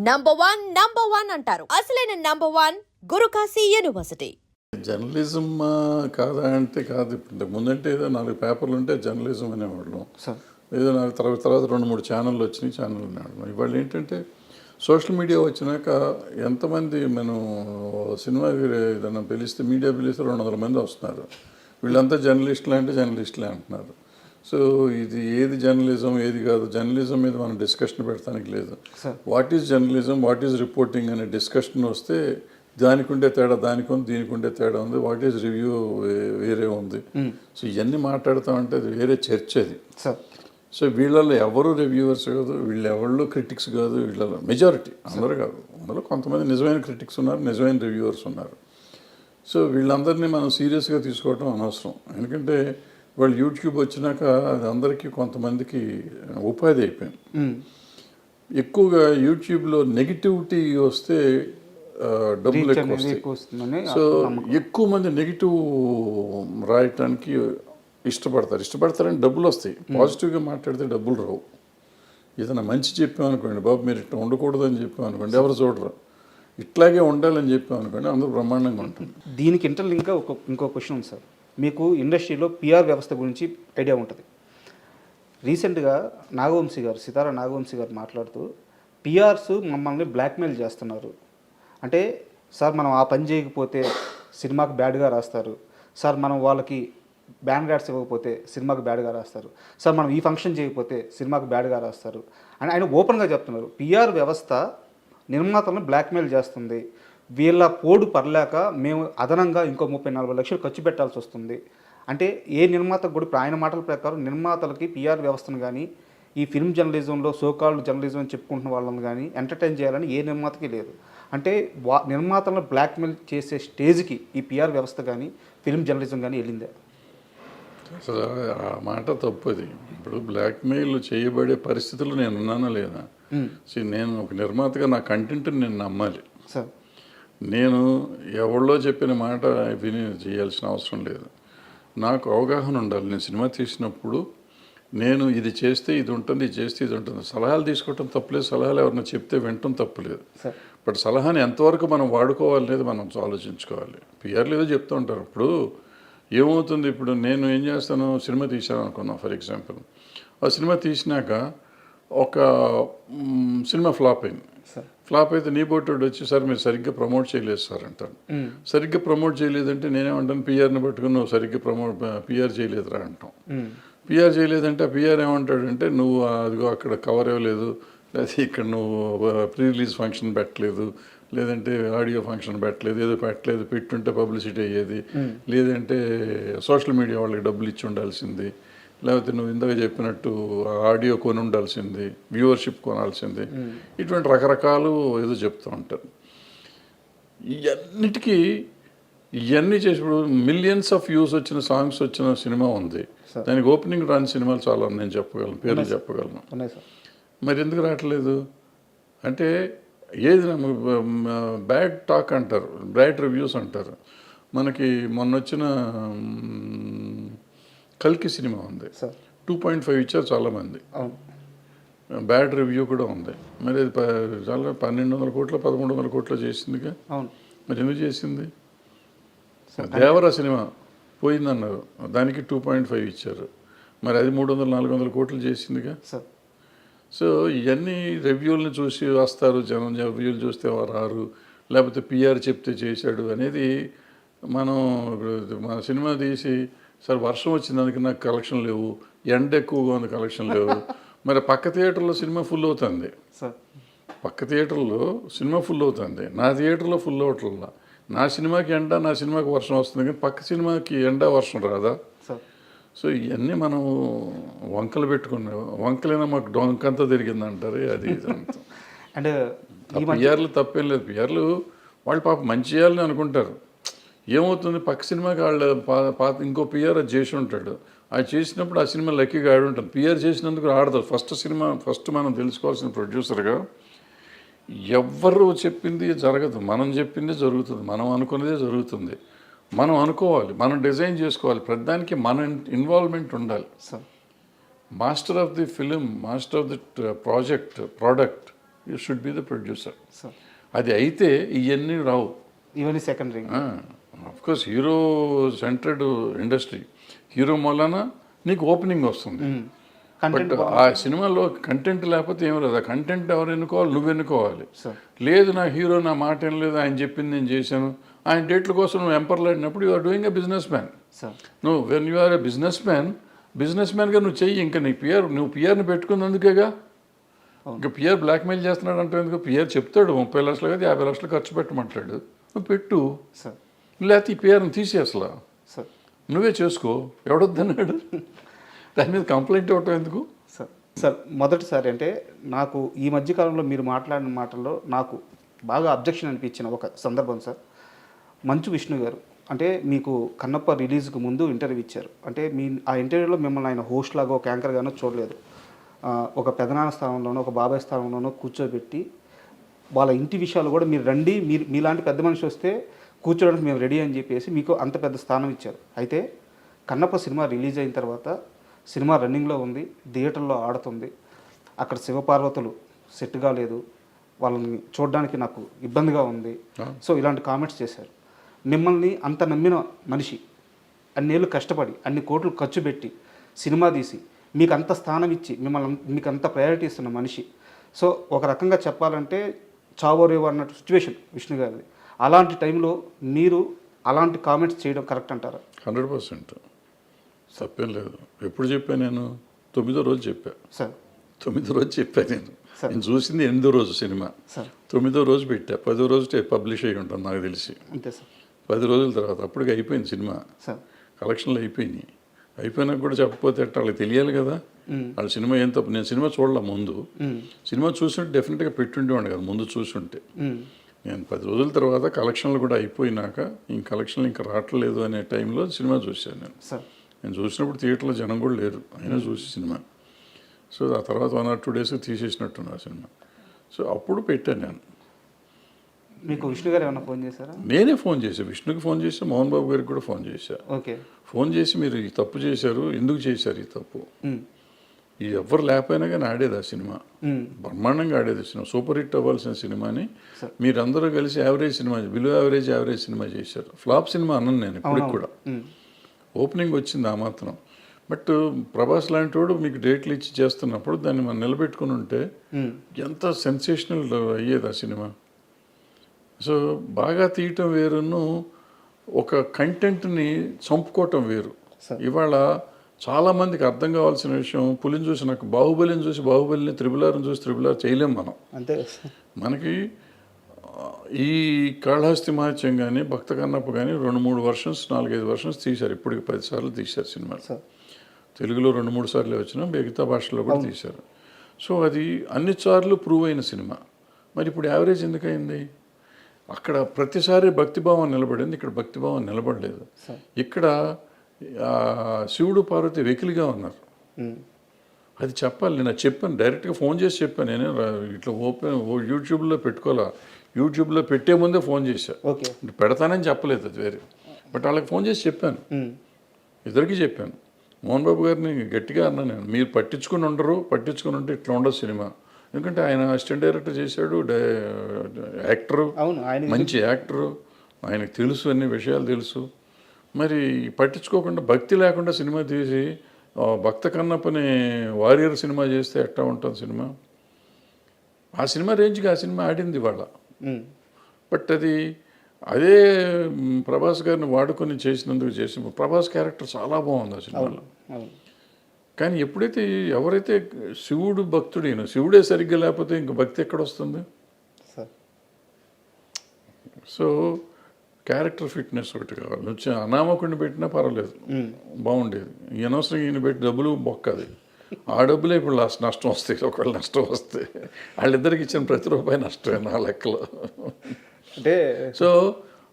Number one number one అంటారు. అసలైన number one Guru Kashi university. Journalism కాదా అంటే కాదు. ఇప్పుడు ముందంటే ఏదో నాలుగు పేపర్లు ఉంటే జర్నలిజం అనేవాళ్ళం. సార్. ఏదో నాలుగు తర్వాత తర్వాత రెండు మూడు ఛానళ్ళు వచ్చినాయి ఛానల్ అనేవాళ్ళం. ఇవాళ ఏంటంటే సోషల్ మీడియా వచ్చినాక ఎంతమంది మనం సినిమా ఏదైనా పిలిస్తే మీడియా పిలిస్తే రెండు వందల మంది వస్తున్నారు. వీళ్ళంతా జర్నలిస్టులు అంటే జర్నలిస్టులే అంటున్నారు. సో ఇది ఏది జర్నలిజం ఏది కాదు. జర్నలిజం మీద మనం డిస్కషన్ పెడతానికి లేదు. What is journalism what is reporting అనే డిస్కషన్ వస్తే దానికి ఉండే తేడా దానికి ఉంది దీనికి ఉండే తేడా ఉంది. వాట్ ఈజ్ రివ్యూ వేరే ఉంది. సో ఇవన్నీ మాట్లాడుతామంటే అది వేరే చర్చ అది. సో వీళ్ళలో ఎవరు రివ్యూవర్స్ కాదు వీళ్ళు ఎవరు క్రిటిక్స్ కాదు వీళ్ళలో మెజారిటీ అందరూ కాదు. అందులో కొంతమంది నిజమైన క్రిటిక్స్ ఉన్నారు నిజమైన రివ్యూవర్స్ ఉన్నారు. సో వీళ్ళందరినీ మనం సీరియస్గా తీసుకోవడం అనవసరం. ఎందుకంటే వాళ్ళు యూట్యూబ్ వచ్చినాక అది అందరికీ కొంతమందికి ఉపాధి అయిపోయింది. ఎక్కువగా యూట్యూబ్లో నెగిటివిటీ వస్తే డబ్బులు ఎక్కువ వస్తాయి. సో ఎక్కువ మంది నెగిటివ్ రాయటానికి ఇష్టపడతారు. ఇష్టపడతారని డబ్బులు వస్తాయి. పాజిటివ్గా మాట్లాడితే డబ్బులు రావు. ఏదైనా మంచి చెప్పామనుకోండి బాబు మీరు ఇట్లా ఉండకూడదు అని చెప్పామనుకోండి ఎవరు చూడరు. ఇట్లాగే ఉండాలని చెప్పామనుకోండి అందరూ బ్రహ్మాండంగా ఉంటుంది దీనికి ఇంటర్లింక్గా ఒక ఇంకో క్వశ్చన్ ఉంది సార్. మీకు ఇండస్ట్రీలో పిఆర్ వ్యవస్థ గురించి ఐడియా ఉంటుంది. రీసెంట్గా నాగవంశీ గారు సితారా నాగవంశీ గారు మాట్లాడుతూ పిఆర్స్ మమ్మల్ని బ్లాక్మెయిల్ చేస్తున్నారు. అంటే సార్ మనం ఆ పని చేయకపోతే సినిమాకు బ్యాడ్గా రాస్తారు. సార్ మనం వాళ్ళకి బ్యాన్ కార్డ్స్ ఇవ్వకపోతే సినిమాకు బ్యాడ్గా రాస్తారు. సార్ మనం ఈ ఫంక్షన్ చేయకపోతే సినిమాకు బ్యాడ్గా రాస్తారు. అని ఆయన ఓపెన్గా చెప్తున్నారు. పిఆర్ వ్యవస్థ నిర్మాతలను బ్లాక్మెయిల్ చేస్తుంది. వీళ్ళ పోడు పడలేక మేము అదనంగా ఇంకో ముప్పై నలభై లక్షలు ఖర్చు పెట్టాల్సి వస్తుంది. అంటే ఏ నిర్మాతకు కూడా ఇప్పుడు ఆయన మాటల ప్రకారం నిర్మాతలకి పిఆర్ వ్యవస్థను కానీ ఈ ఫిల్మ్ జర్నలిజంలో సోకాల్డ్ జర్నలిజం అని చెప్పుకుంటున్న వాళ్ళని కానీ ఎంటర్టైన్ చేయాలని ఏ నిర్మాతకి లేదు. అంటే వా నిర్మాతలను బ్లాక్మెయిల్ చేసే స్టేజ్కి ఈ పిఆర్ వ్యవస్థ కానీ ఫిల్మ్ జర్నలిజం కానీ వెళ్ళిందే. అసలు ఆ మాట తప్పది. ఇప్పుడు బ్లాక్మెయిల్ చేయబడే పరిస్థితులు నేను ఉన్నానా లేదా నేను ఒక నిర్మాతగా నా కంటెంట్ని నేను నమ్మాలి. సార్. నేను ఎవరిలో చెప్పిన మాట విని చేయాల్సిన అవసరం లేదు. నాకు అవగాహన ఉండాలి. నేను సినిమా తీసినప్పుడు నేను ఇది చేస్తే ఇది ఉంటుంది ఇది చేస్తే ఇది ఉంటుంది. సలహాలు తీసుకోవటం తప్పులేదు. సలహాలు ఎవరైనా చెప్తే వినటం తప్పులేదు. బట్ సలహాని ఎంతవరకు మనం వాడుకోవాలనేది మనం ఆలోచించుకోవాలి. పిఆర్లు ఏదో చెప్తూ ఉంటారు. ఇప్పుడు ఏమవుతుంది? ఇప్పుడు నేను ఏం చేస్తాను? సినిమా తీశాను అనుకున్నాం ఫర్ ఎగ్జాంపుల్. ఆ సినిమా తీసినాక ఒక సినిమా ఫ్లాప్ అయింది. ఫ్లాప్ అయితే నీ బోటోడు వచ్చి సార్ మీరు సరిగ్గా ప్రమోట్ చేయలేదు సార్ అంటాను సరిగ్గా ప్రమోట్ చేయలేదంటే నేనేమంటాను పిఆర్ని పట్టుకుని నువ్వు సరిగ్గా ప్రమోట్ పిఆర్ చేయలేదురా అంటాం. పిఆర్ చేయలేదంటే పిఆర్ ఏమంటాడంటే నువ్వు అదిగో అక్కడ కవర్ ఇవ్వలేదు లేదా ఇక్కడ నువ్వు ప్రీ రిలీజ్ ఫంక్షన్ పెట్టలేదు లేదంటే ఆడియో ఫంక్షన్ పెట్టలేదు ఏదో పెట్టలేదు పెట్టుంటే పబ్లిసిటీ అయ్యేది లేదంటే సోషల్ మీడియా వాళ్ళకి డబ్బులు ఇచ్చి ఉండాల్సింది లేకపోతే నువ్వు ఇందాక చెప్పినట్టు ఆడియో కొని ఉండాల్సింది వ్యూవర్షిప్ కొనాల్సింది ఇటువంటి రకరకాలు ఏదో చెప్తూ ఉంటారు. ఇవన్నిటికీ ఇవన్నీ చేసి ఇప్పుడు మిలియన్స్ ఆఫ్ వ్యూస్ వచ్చిన సాంగ్స్ వచ్చిన సినిమా ఉంది. దానికి ఓపెనింగ్ రాని సినిమాలు చాలా ఉన్నాయి, నేను చెప్పగలను పేర్లు చెప్పగలను. మరి ఎందుకు రావట్లేదు? అంటే ఏది బ్యాడ్ టాక్ అంటారు బ్యాడ్ రివ్యూస్ అంటారు. మనకి మొన్న వచ్చిన కల్కి సినిమా ఉంది. టూ పాయింట్ ఫైవ్ ఇచ్చారు చాలామంది. బ్యాడ్ రివ్యూ కూడా ఉంది. మరి అది చాలా పన్నెండు వందల కోట్లు పదమూడు వందల కోట్లు చేసిందిగా? మరి ఎందుకు చేసింది? దేవర సినిమా పోయిందన్నారు. దానికి టూ పాయింట్ ఫైవ్ ఇచ్చారు. మరి అది మూడు వందల నాలుగు వందల కోట్లు చేసిందిగా? సో ఇవన్నీ రివ్యూలను చూసి వస్తారు జనం రివ్యూలు చూస్తే రారు. లేకపోతే పిఆర్ చెప్తే చేశాడు అనేది మనం మన సినిమా తీసి సార్ వర్షం వచ్చినందుకు నాకు కలెక్షన్ లేవు ఎండ ఎక్కువగా ఉంది కలెక్షన్ లేవు. మరి పక్క థియేటర్లో సినిమా ఫుల్ అవుతుంది. సార్. పక్క థియేటర్లో సినిమా ఫుల్ అవుతుంది. నా థియేటర్లో ఫుల్ అవట్లా నా సినిమాకి ఎండ నా సినిమాకి వర్షం వస్తుంది కానీ పక్క సినిమాకి ఎండ వర్షం రాదా? సో ఇవన్నీ మనం వంకలు పెట్టుకున్నాం వంకలైనా మాకు డొంకంతా తిరిగింది అంటారు అది. అండ్ పిఆర్లు తప్పేం లేదు. పిఆర్లు వాళ్ళు పాప మంచి చేయాలని అనుకుంటారు. ఏమవుతుంది? పక్క సినిమాకి వాళ్ళ పా- పాత ఇంకో పిఆర్ అది చేసి ఉంటాడు. అది చేసినప్పుడు ఆ సినిమా లక్కీగా ఆడి ఉంటాడు. పిఆర్ చేసినందుకు ఆడతారు ఫస్ట్ సినిమా ఫస్ట్ మనం తెలుసుకోవాల్సిన ప్రొడ్యూసర్గా ఎవ్వరు చెప్పింది జరగదు. మనం చెప్పింది జరుగుతుంది. మనం అనుకున్నదే జరుగుతుంది. మనం అనుకోవాలి. మనం డిజైన్ చేసుకోవాలి. ప్రతిదానికి మన ఇన్వాల్వ్మెంట్ ఉండాలి. Sir. Master of the film master of the project product you should be the producer. Sir. అది అయితే ఇవన్నీ రావు. ఇవన్నీ secondary course hero centred industry hero మూలన నీకు ఓపెనింగ్ వస్తుంది. కంటెంట్ బట్ ఆ సినిమాలో కంటెంట్ లేకపోతే ఏం లేదు ఆ కంటెంట్ ఎవరు ఎన్నుకోవాలి? నువ్వు ఎన్నుకోవాలి. లేదు నా హీరో నా మాట ఏం లేదు ఆయన చెప్పింది నేను చేశాను. ఆయన డేట్ల కోసం నువ్వు ఎంపర్లాడినప్పుడు you are doing a businessman నువ్వు when you are a businessman business మ్యాన్గా నువ్వు చెయ్యి. ఇంకా నీ పిఆర్ నువ్వు పిఆర్ని పెట్టుకున్నందుకేగా? ఇంకా పిఆర్ బ్లాక్మెయిల్ చేస్తున్నాడు అంటే ఎందుకు? పిఆర్ చెప్తాడు ముప్పై లక్షలు కదా యాభై లక్షలు ఖర్చు పెట్టమంటాడు. నువ్వు పెట్టు. సార్ లేకపోతే ఈ పిఆర్ని తీసే అసలు సార్. నువ్వే చేసుకో. ఎవడొద్దన్నాడు? దాని మీద కంప్లైంట్ ఇవ్వటం ఎందుకు? సార్ సార్ మొదటిసారి అంటే నాకు ఈ మధ్య కాలంలో మీరు మాట్లాడిన మాటల్లో నాకు బాగా అబ్జెక్షన్ అనిపించిన ఒక సందర్భం సార్. మంచు విష్ణు గారు అంటే మీకు కన్నప్ప రిలీజ్కి ముందు ఇంటర్వ్యూ ఇచ్చారు. అంటే మీ ఆ ఇంటర్వ్యూలో మిమ్మల్ని ఆయన హోస్ట్ లాగా ఒక యాంకర్ గానో చూడలేదు. ఒక పెదనాన్న స్థానంలోనో ఒక బాబాయ్ స్థానంలోనో కూర్చోబెట్టి వాళ్ళ ఇంటి విషయాలు కూడా మీరు రండి మీరు మీలాంటి పెద్ద మనిషి వస్తే కూర్చోడానికి మేము రెడీ అని చెప్పేసి మీకు అంత పెద్ద స్థానం ఇచ్చారు. అయితే కన్నప్ప సినిమా రిలీజ్ అయిన తర్వాత సినిమా రన్నింగ్లో ఉంది థియేటర్లో ఆడుతుంది. అక్కడ శివపార్వతులు సెట్ కాలేదు వాళ్ళని చూడడానికి నాకు ఇబ్బందిగా ఉంది. సో ఇలాంటి కామెంట్స్ చేశారు. మిమ్మల్ని అంత నమ్మిన మనిషి అన్నేళ్ళు కష్టపడి అన్ని కోట్లు ఖర్చు పెట్టి సినిమా తీసి మీకు అంత స్థానం ఇచ్చి మిమ్మల్ని మీకు అంత ప్రయారిటీ ఇస్తున్న మనిషి. సో ఒక రకంగా చెప్పాలంటే చావోరేవో అన్నట్టు సిచ్యువేషన్ విష్ణు గారిది. అలాంటి టైంలో మీరు అలాంటి కామెంట్స్ చేయడం కరెక్ట్ అంటారా? Hundred percent. తప్పేం లేదు. ఎప్పుడు చెప్పా నేను? తొమ్మిదో రోజు చెప్పా. సార్. తొమ్మిదో రోజు చెప్పా నేను. నేను చూసింది ఎనిమిదో రోజు సినిమా. తొమ్మిదో రోజు పెట్టా. పదో రోజు పబ్లిష్ అయ్యి ఉంటాను నాకు తెలిసి. అంతే సార్. పది రోజుల తర్వాత అప్పటికి అయిపోయింది సినిమా. సార్. కలెక్షన్లు అయిపోయినాయి. అయిపోయినాక కూడా చెప్పకపోతే వాళ్ళకి తెలియాలి కదా. వాళ్ళ సినిమా ఏం తప్పు? నేను సినిమా చూడలే ముందు. సినిమా చూస్తుంటే డెఫినెట్గా పెట్టుండేవాడు కదా ముందు చూస్తుంటే మ్మ్. నేను పది రోజుల తర్వాత కలెక్షన్లు కూడా అయిపోయినాక ఈ కలెక్షన్లు ఇంకా రావట్లేదు అనే టైంలో సినిమా చూశాను నేను. నేను చూసినప్పుడు థియేటర్లో జనం కూడా లేరు. అయినా చూసి సినిమా. సో ఆ తర్వాత వన్ ఆర్ టూ డేస్ తీసేసినట్టున్నా సినిమా. సో అప్పుడు పెట్టాను నేను. మీకు విష్ణు గారు ఏమైనా ఫోన్ చేశారా? నేనే ఫోన్ చేశా. విష్ణుకి ఫోన్ చేశా మోహన్ బాబు గారికి కూడా ఫోన్ చేశా. ఓకే. ఫోన్ చేసి మీరు ఈ తప్పు చేశారు. ఎందుకు చేశారు ఈ తప్పు? ఈ ఎవ్వరు లేకపోయినా కానీ ఆడేది ఆ సినిమా. బ్రహ్మాండంగా ఆడేది సినిమా సూపర్ హిట్ అవ్వాల్సిన సినిమాని. మీరందరూ కలిసి average cinema below average average cinema చేశారు ఫ్లాప్ సినిమా అన్నాను నేను ఇప్పటికి కూడా. ఓపెనింగ్ వచ్చింది ఆ మాత్రం బట్ ప్రభాస్ లాంటి వాడు మీకు డేట్లు ఇచ్చి చేస్తున్నప్పుడు దాన్ని మనం నిలబెట్టుకుని ఉంటే. ఎంత సెన్సేషనల్ అయ్యేది ఆ సినిమా సో బాగా తీయటం వేరును ఒక కంటెంట్ని చంపుకోవటం వేరు. ఇవాళ చాలామందికి అర్థం కావాల్సిన విషయం పులిని చూసి నాకు బాహుబలిని చూసి బాహుబలిని త్రిబులార్ని చూసి త్రిబులార్ చేయలేం మనం. అంతే. మనకి ఈ కాళహస్తి మహత్యం కానీ భక్త కన్నప్ప కానీ రెండు మూడు వర్షన్స్ నాలుగైదు వర్షన్స్ తీశారు. ఇప్పటికి పది సార్లు తీశారు సినిమాలు. సార్. తెలుగులో రెండు మూడు సార్లు వచ్చినా మిగతా భాషలో కూడా తీశారు. సో అది అన్ని సార్లు ప్రూవ్ అయిన సినిమా. మరి ఇప్పుడు యావరేజ్ ఎందుకయింది? అక్కడ ప్రతిసారి భక్తిభావం నిలబడింది. ఇక్కడ భక్తిభావం నిలబడలేదు. ఇక్కడ శివుడు పార్వతి వెకిలిగా ఉన్నారు. అది చెప్పాలి నేను చెప్పాను డైరెక్ట్గా ఫోన్ చేసి చెప్పాను నేనే ఇట్లా ఓపెన్ ఓ యూట్యూబ్లో పెట్టుకోవాలా? యూట్యూబ్లో పెట్టే ముందే ఫోన్ చేశా. ఓకే. పెడతానని చెప్పలేదు అది వేరే. బట్ వాళ్ళకి ఫోన్ చేసి చెప్పాను. ఇద్దరికి చెప్పాను. మోహన్ బాబు గారిని గట్టిగా అన్నాను నేను మీరు పట్టించుకుని ఉండరు పట్టించుకుని ఉంటే ఇట్లా ఉండదు సినిమా. ఎందుకంటే ఆయన అసిస్టెంట్ డైరెక్టర్ చేశాడు డై యాక్టరు. అవును ఆయన మంచి యాక్టరు. ఆయనకు తెలుసు అన్ని విషయాలు తెలుసు. మరి పట్టించుకోకుండా భక్తి లేకుండా సినిమా తీసి భక్త కన్నప్పని వారియర్ సినిమా చేస్తే ఎట్టా ఉంటుంది సినిమా? ఆ సినిమా రేంజ్కి ఆ సినిమా ఆడింది వాళ్ళ. బట్ అది అదే ప్రభాస్ గారిని వాడుకొని చేసినందుకు చేసి ప్రభాస్ క్యారెక్టర్ చాలా బాగుంది ఆ సినిమాలో. కానీ ఎప్పుడైతే ఎవరైతే శివుడు భక్తుడైన శివుడే సరిగ్గా లేకపోతే ఇంక భక్తి ఎక్కడ వస్తుంది? సార్. సో క్యారెక్టర్ ఫిట్నెస్ ఒకటి కావాలి. వచ్చి అనామకుడిని పెట్టినా పర్వాలేదు. బాగుండేది. ఈ అనవసరం ఈయన పెట్టి డబ్బులు బొక్కది ఆ డబ్బులే ఇప్పుడు లాస్ట్ నష్టం వస్తాయి ఒకవేళ నష్టం వస్తే. వాళ్ళిద్దరికి ఇచ్చిన ప్రతి రూపాయి నష్టమే నా లెక్కలో? అంటే సో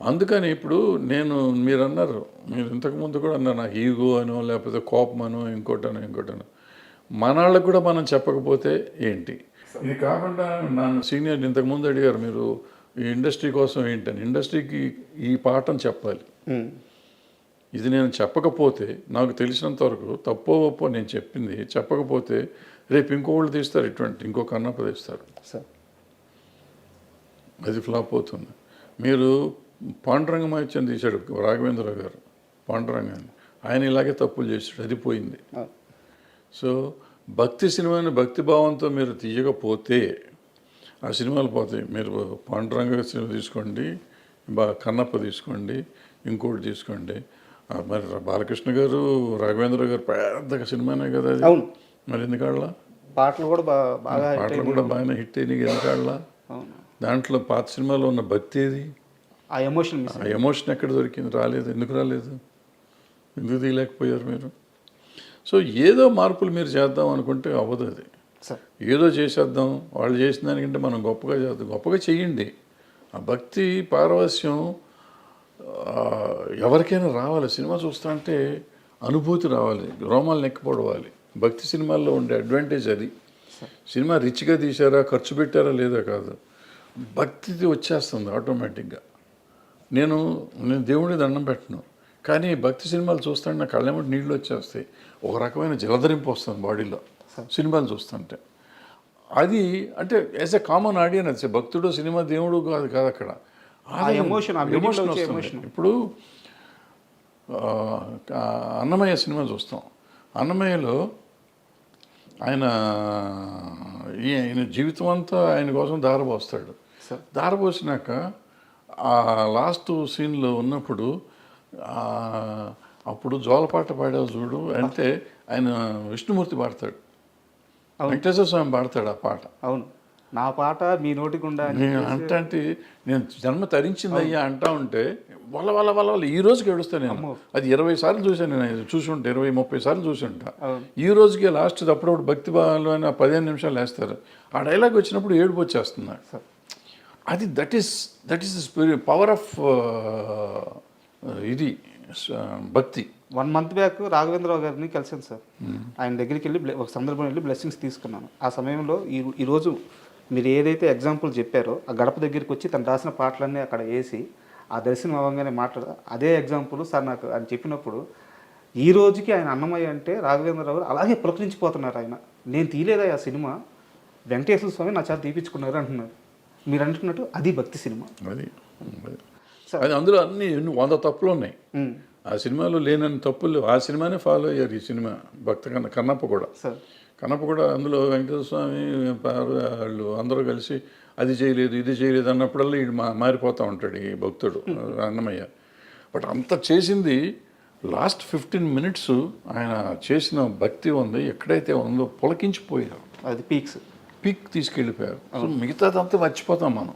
అందుకని ఇప్పుడు నేను మీరు అన్నారు మీరు ఇంతకుముందు కూడా అన్నారు నాకు ఈగో అనో లేకపోతే కోపం అనో ఇంకోటనో ఇంకోటనో మన వాళ్ళకు కూడా మనం చెప్పకపోతే ఏంటి? ఇది కాకుండా నన్ను సీనియర్ ఇంతకుముందు అడిగారు మీరు ఈ ఇండస్ట్రీ కోసం ఏంటని ఇండస్ట్రీకి ఈ పాఠం చెప్పాలి. ఇది నేను చెప్పకపోతే నాకు తెలిసినంత వరకు తప్పో ఒప్పో నేను చెప్పింది చెప్పకపోతే రేపు ఇంకోళ్ళు తీస్తారు ఇటువంటి ఇంకో కన్నప్ప తీస్తారు సార్. అది ఫ్లాప్ అవుతుంది. మీరు పాండురంగమాచ్యం తీశాడు రాఘవేంద్రరావు గారు పాండురంగాన్ని. ఆయన ఇలాగే తప్పులు చేశాడు అది పోయింది. సో భక్తి సినిమాని భక్తి భావంతో మీరు తీయకపోతే ఆ సినిమాలు పోతాయి. మీరు పాండురంగ సినిమా తీసుకోండి బా కన్నప్ప తీసుకోండి ఇంకోటి తీసుకోండి. మరి బాలకృష్ణ గారు రాఘవేంద్ర గారు పెద్ద సినిమానే కదా అది. అవును. మరి ఎందుకాళ్ళ? పాటలు కూడా బాగా పాటలు. కూడా బాగానే హిట్ అయినాయి ఎందుకాళ్ళ? అవును. దాంట్లో పాత సినిమాలో ఉన్న భక్తి ఏది? ఆ ఎమోషన్ ఆ ఎమోషన్ ఎక్కడ దొరికింది? రాలేదు. ఎందుకు రాలేదు? ఎందుకు తీయలేకపోయారు మీరు? సో ఏదో మార్పులు మీరు చేద్దాం అనుకుంటే అవ్వదు అది. ఏదో చేసేద్దాం. వాళ్ళు చేసిన దానికంటే మనం గొప్పగా చేద్దాం. గొప్పగా చెయ్యండి ఆ భక్తి పారవస్యం ఎవరికైనా రావాలి. సినిమా చూస్తా అంటే అనుభూతి రావాలి. రోమాలు నెక్కిపోవాలి భక్తి సినిమాల్లో ఉండే అడ్వాంటేజ్ అది. సినిమా రిచ్గా తీశారా ఖర్చు పెట్టారా లేదా కాదు. భక్తి వచ్చేస్తుంది ఆటోమేటిక్గా. నేను నేను దేవుడి దండం పెట్టను. కానీ భక్తి సినిమాలు చూస్తుంటే నా కళ్ళెమ్మటి నీళ్ళు వచ్చేస్తాయి. ఒక రకమైన జలధరింపు వస్తుంది బాడీలో. సినిమాలు చూస్తుంటే అది అంటే యాజ్ ఎ కామన్ ఆడియన్స్ భక్తుడు సినిమా దేవుడు కాదు కాదు అక్కడ వస్తుంది. ఇప్పుడు అన్నమయ్య సినిమా చూస్తాం అన్నమయ్యలో ఆయన ఈ- ఆయన జీవితం అంతా ఆయన కోసం దారపోస్తాడు సార్. దారపోసినాక ఆ లాస్ట్ సీన్లో ఉన్నప్పుడు అప్పుడు జోలపాట పాడావు చూడు అంటే ఆయన విష్ణుమూర్తి పాడతాడు. వెంకటేశ్వర స్వామి పాడతాడు ఆ పాట. అవును. నా పాట మీ నోటి గుండా నేను అంటే నేను జన్మ తరించింది అయ్యా అంటా ఉంటే వల్ల వల్ల వల్ల వల్ల ఈ రోజుకి ఏడుస్తాను నేను. అది ఇరవై సార్లు చూశాను నేను చూసి ఉంటా ఇరవై ముప్పై సార్లు చూసి ఉంటా అవును. ఈ రోజుకి లాస్ట్ అప్పుడప్పుడు భక్తి భావంలో అయినా పదిహేను నిమిషాలు వేస్తారు ఆ డైలాగ్ వచ్చినప్పుడు ఏడుపు వచ్చేస్తుంది. అది that is that is spirit power of ఇది భక్తి. వన్ మంత్ బ్యాక్ రాఘవేంద్రరావు గారిని కలిసాను సార్. ఆయన దగ్గరికి వెళ్ళి ఒక సందర్భం వెళ్ళి బ్లెస్సింగ్స్ తీసుకున్నాను. ఆ సమయంలో ఈ ఈరోజు మీరు ఏదైతే ఎగ్జాంపుల్ చెప్పారో ఆ గడప దగ్గరికి వచ్చి తను రాసిన పాటలన్నీ అక్కడ వేసి ఆ దర్శనం అవ్వగానే మాట్లాడ అదే ఎగ్జాంపుల్ సార్ నాకు ఆయన చెప్పినప్పుడు ఈ రోజుకి ఆయన అన్నమయ్య అంటే రాఘవేంద్రరావు గారు అలాగే పులకరించిపోతున్నారు ఆయన. నేను తీయలేదా ఆ సినిమా? వెంకటేశ్వర స్వామి నా చేత తీపించుకున్నారు అంటున్నారు. మీరు అంటున్నట్టు అది భక్తి సినిమా. అది అది. సరే. అది అందులో అన్ని వంద తప్పులు ఉన్నాయి. ఆ సినిమాలో లేనన్ని తప్పులు. ఆ సినిమానే ఫాలో అయ్యారు ఈ సినిమా భక్త కన్న కన్నప్ప కూడా. సార్. కన్నప్ప కూడా అందులో వెంకటేశ్వర స్వామి వాళ్ళు అందరూ కలిసి అది చేయలేదు ఇది చేయలేదు అన్నప్పుడల్లా ఈడు మా మారిపోతూ ఉంటాడు ఈ భక్తుడు అన్నమయ్య. బట్ అంత చేసింది లాస్ట్ ఫిఫ్టీన్ మినిట్స్ ఆయన చేసిన భక్తి ఉంది ఎక్కడైతే ఉందో పులకించిపోయారు. అది పీక్స్. పీక్ తీసుకెళ్ళిపోయారు. మిగతాదంతా మర్చిపోతాం మనం.